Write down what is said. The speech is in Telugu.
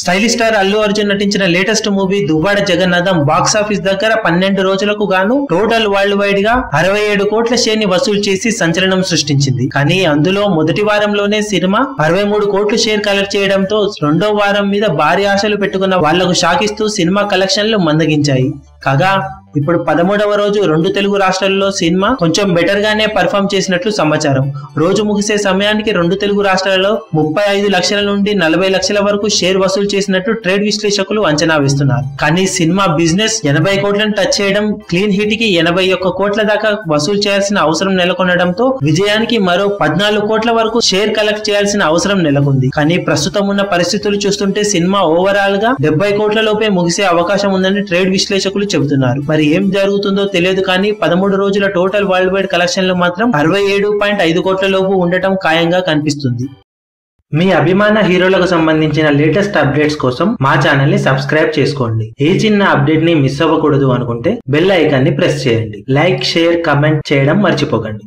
స్టైలిష్ స్టార్ అల్లు అర్జున్ నటించిన latest movie Duvvada Jagannadham box office దగ్గర పన్నెండు రోజులకు గాను టోటల్ వరల్డ్ వైడ్గా అరవై ఏడు కోట్ల షేర్ని వసూలు చేసి సంచలనం సృష్టించింది. కానీ అందులో మొదటి వారంలోనే సినిమా అరవై మూడు కోట్లు షేర్ కలెక్ట్ చేయడంతో రెండో వారం మీద భారీ ఆశలు పెట్టుకున్న వాళ్ళకు షాకిస్తూ సినిమా కలెక్షన్లు మందగించాయి. కాగా ఇప్పుడు పదమూడవ రోజు రెండు తెలుగు రాష్ట్రాల్లో సినిమా కొంచెం బెటర్ గానే పర్ఫామ్ చేసినట్లు సమాచారం. రోజు ముగిసే సమయానికి రెండు తెలుగు రాష్ట్రాల్లో ముప్పై ఐదు లక్షల నుండి నలభై లక్షల వరకు షేర్ వసూలు చేసినట్టు ట్రేడ్ విశ్లేషకులు అంచనా వేస్తున్నారు. కానీ సినిమా బిజినెస్ ఎనభై కోట్లను టచ్ చేయడం క్లీన్ హిట్కి ఎనభై ఒక్క కోట్ల దాకా వసూలు చేయాల్సిన అవసరం నెలకొనడంతో విజయానికి మరో పద్నాలుగు కోట్ల వరకు షేర్ కలెక్ట్ చేయాల్సిన అవసరం నెలకొంది. కానీ ప్రస్తుతం ఉన్న పరిస్థితులు చూస్తుంటే సినిమా ఓవరాల్గా డెబ్బై కోట్ల లోపే ముగిసే అవకాశం ఉందని ట్రేడ్ విశ్లేషకులు చెబుతున్నారు. మరి ఏం జరుగుతుందో తెలియదు కానీ పదమూడు రోజుల టోటల్ వరల్డ్ వైడ్ కలెక్షన్లు మాత్రం అరవై ఏడు పాయింట్ ఐదు కోట్ల లోపు ఉండటం ఖాయంగా కనిపిస్తుంది. మీ అభిమాన హీరోలకు సంబంధించిన లేటెస్ట్ అప్డేట్స్ కోసం మా ఛానల్ని సబ్స్క్రైబ్ చేసుకోండి. ఏ చిన్న అప్డేట్ని మిస్ అవ్వకూడదు అనుకుంటే బెల్ ఐకాన్ని ప్రెస్ చేయండి. లైక్ షేర్ కమెంట్ చేయడం మర్చిపోకండి.